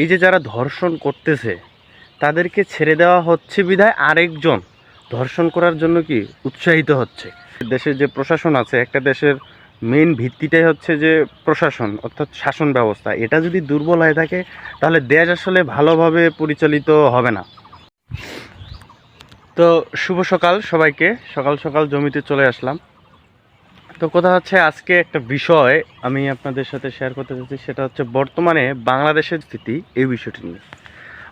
এই যে যারা ধর্ষণ করতেছে, তাদেরকে ছেড়ে দেওয়া হচ্ছে বিধায় আরেকজন ধর্ষণ করার জন্য কি উৎসাহিত হচ্ছে? দেশের যে প্রশাসন আছে, একটা দেশের মেইন ভিত্তিটাই হচ্ছে যে প্রশাসন, অর্থাৎ শাসন ব্যবস্থা। এটা যদি দুর্বল হয়ে থাকে, তাহলে দেশ আসলে ভালোভাবে পরিচালিত হবে না। তো শুভ সকাল সবাইকে। সকাল সকাল জমিতে চলে আসলাম। তো কথা হচ্ছে আজকে একটা বিষয় আমি আপনাদের সাথে শেয়ার করতে চাচ্ছি, সেটা হচ্ছে বর্তমানে বাংলাদেশের স্থিতি এই বিষয়টি নিয়ে।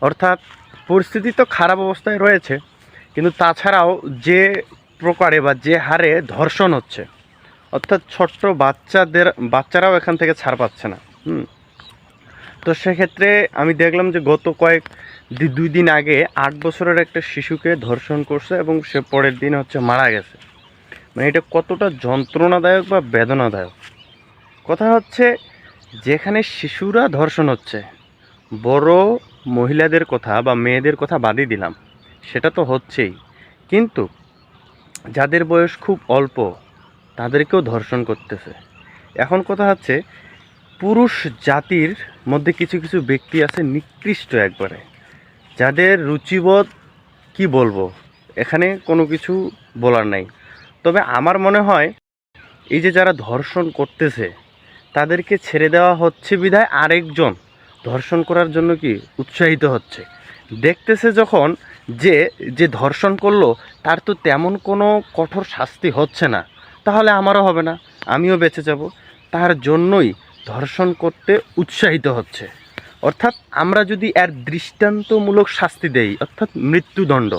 অর্থাৎ পরিস্থিতি তো খারাপ অবস্থায় রয়েছে, কিন্তু তাছাড়াও যে প্রকারে বা যে হারে ধর্ষণ হচ্ছে, অর্থাৎ ছোট্ট বাচ্চাদের, বাচ্চারাও এখান থেকে ছাড় পাচ্ছে না, হুম। তো সেক্ষেত্রে আমি দেখলাম যে গত কয়েক দুই দিন আগে আট বছরের একটা শিশুকে ধর্ষণ করছে এবং সে পরের দিন হচ্ছে মারা গেছে। মানে এটা কতটা যন্ত্রণাদায়ক বা বেদনাদায়ক? কথা হচ্ছে, যেখানে শিশুরা ধর্ষণ হচ্ছে, বড় মহিলাদের কথা বা মেয়েদের কথা বাদই দিলাম, সেটা তো হচ্ছেই। কিন্তু যাদের বয়স খুব অল্প, তাদেরকেও ধর্ষণ করতেছে। এখন কথা হচ্ছে, পুরুষ জাতির মধ্যে কিছু কিছু ব্যক্তি আছে নিকৃষ্ট একবারে। যাদের রুচিবোধ, কি বলব? এখানে কোনো কিছু বলার নাই। তবে আমার মনে হয় এই যে যারা ধর্ষণ করতেছে, তাদেরকে ছেড়ে দেওয়া হচ্ছে বিধায় আরেকজন ধর্ষণ করার জন্য কি উৎসাহিত হচ্ছে। দেখতেছে যখন যে যে ধর্ষণ করল, তার তো তেমন কোনো কঠোর শাস্তি হচ্ছে না। তাহলে আমারও হবে না, আমিও বেঁচে যাব। তার জন্যই ধর্ষণ করতে উৎসাহিত হচ্ছে। অর্থাৎ আমরা যদি এর দৃষ্টান্তমূলক শাস্তি দেই, অর্থাৎ মৃত্যুদণ্ড,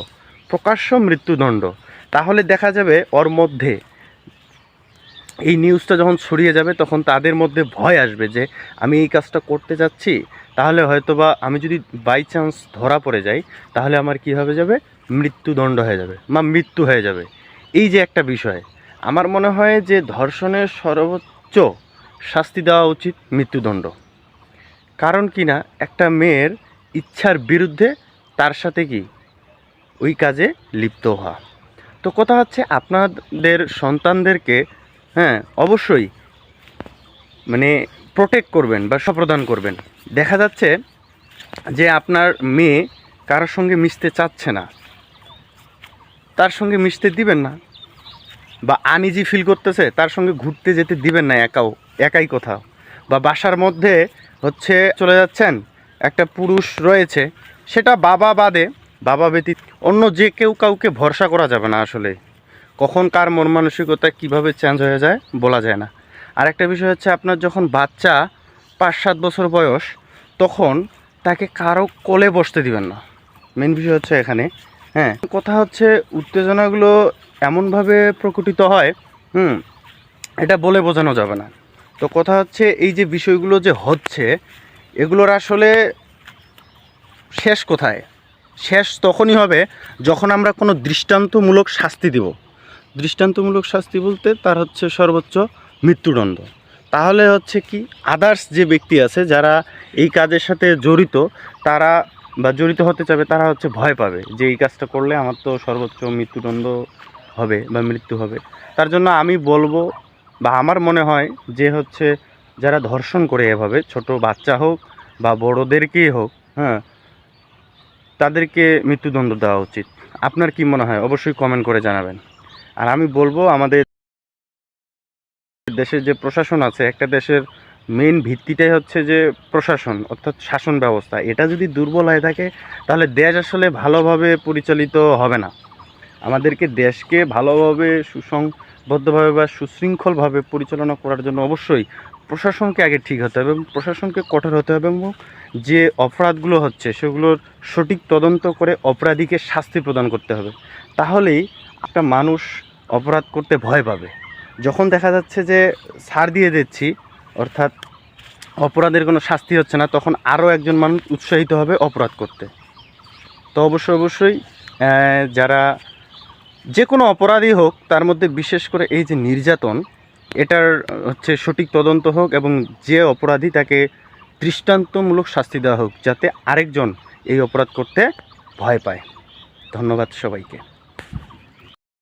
প্রকাশ্য মৃত্যুদণ্ড তাহলে দেখা যাবে ওর মধ্যে এই নিউজটা যখন ছড়িয়ে যাবে, তখন তাদের মধ্যে ভয় আসবে যে, আমি এই কাজটা করতে যাচ্ছি, তাহলে হয়তোবা আমি যদি বাই চান্স ধরা পড়ে যাই, তাহলে আমার কী হবে যাবে? মৃত্যুদণ্ড হয়ে যাবে, বা মৃত্যু হয়ে যাবে। এই যে একটা বিষয়, আমার মনে হয় যে ধর্ষণের সর্বোচ্চ শাস্তি দেওয়া উচিত মৃত্যুদণ্ড। কারণ কি না, একটা মেয়ের ইচ্ছার বিরুদ্ধে তার সাথে কি? ওই কাজে লিপ্ত হওয়া। তো কথা হচ্ছে আপনাদের সন্তানদেরকে হ্যাঁ অবশ্যই মানে প্রোটেক্ট করবেন বা সপ্রদান করবেন। দেখা যাচ্ছে যে আপনার মেয়ে কারোর সঙ্গে মিশতে চাচ্ছে না। তার সঙ্গে মিশতে দিবেন না। বা আনইজি ফিল করতেছে, তার সঙ্গে ঘুরতে যেতে দিবেন না একাও, একাই কোথাও। বা বাসার মধ্যে হচ্ছে চলে যাচ্ছেন, একটা পুরুষ রয়েছে, সেটা বাবা বাদে বাবা ব্যতীত অন্য যে কেউ কাউকে ভরসা করা যাবে না আসলে। কখন কার মন মানসিকতা কীভাবে চেঞ্জ হয়ে যায় বলা যায় না। আর একটা বিষয় হচ্ছে আপনার যখন বাচ্চা পাঁচ সাত বছর বয়স, তখন তাকে কারও কোলে বসতে দিবেন না। মেন বিষয় হচ্ছে এখানে হ্যাঁ। কথা হচ্ছে উত্তেজনাগুলো এমনভাবে প্রকটিত হয়, হুম, এটা বলে বোঝানো যাবে না। তো কথা হচ্ছে এই যে বিষয়গুলো যে হচ্ছে, এগুলোর আসলে শেষ কোথায়? শেষ তখনই হবে যখন আমরা কোনো দৃষ্টান্তমূলক শাস্তি দিব। দৃষ্টান্তমূলক শাস্তি বলতে তার হচ্ছে সর্বোচ্চ মৃত্যুদণ্ড। তাহলে হচ্ছে কি আদার্স যে ব্যক্তি আছে, যারা এই কাজের সাথে জড়িত, তারা বা জড়িত হতে চাবে তারা হচ্ছে ভয় পাবে যে এই কাজটা করলে আমার তো সর্বোচ্চ মৃত্যুদণ্ড হবে বা মৃত্যু হবে। তার জন্য আমি বলব বা আমার মনে হয় যে হচ্ছে, যারা ধর্ষণ করে এভাবে, ছোট বাচ্চা হোক বা বড়োদেরকেই হোক হ্যাঁ তাদেরকে মৃত্যুদণ্ড দেওয়া উচিত। আপনার কি মনে হয়? অবশ্যই কমেন্ট করে জানাবেন। আর আমি বলব, আমাদের দেশের যে প্রশাসন আছে, একটা দেশের মেন ভিত্তিটাই হচ্ছে যে প্রশাসন, অর্থাৎ শাসন ব্যবস্থা। এটা যদি দুর্বল হয়ে থাকে, তাহলে দেশ আসলে ভালোভাবে পরিচালিত হবে না। আমাদেরকে দেশকে ভালোভাবে সুসংবদ্ধভাবে বা সুশৃঙ্খলভাবে পরিচালনা করার জন্য অবশ্যই প্রশাসনকে আগে ঠিক হতে হবে এবং প্রশাসনকে কঠোর হতে হবে এবং যে অপরাধগুলো হচ্ছে সেগুলোর সঠিক তদন্ত করে অপরাধীকে শাস্তি প্রদান করতে হবে। তাহলেই একটা মানুষ অপরাধ করতে ভয় পাবে। যখন দেখা যাচ্ছে যে ছাড় দিয়ে দিচ্ছি, অর্থাৎ অপরাধের কোনো শাস্তি হচ্ছে না, তখন আরও একজন মানুষ উৎসাহিত হবে অপরাধ করতে। তো অবশ্যই অবশ্যই যারা যে কোনো অপরাধী হোক, তার মধ্যে বিশেষ করে এই যে নির্যাতন এটার হচ্ছে সঠিক তদন্ত হোক এবং যে অপরাধী তাকে দৃষ্টান্তমূলক শাস্তি দেওয়া হোক যাতে আরেকজন এই অপরাধ করতে ভয় পায়। ধন্যবাদ সবাইকে।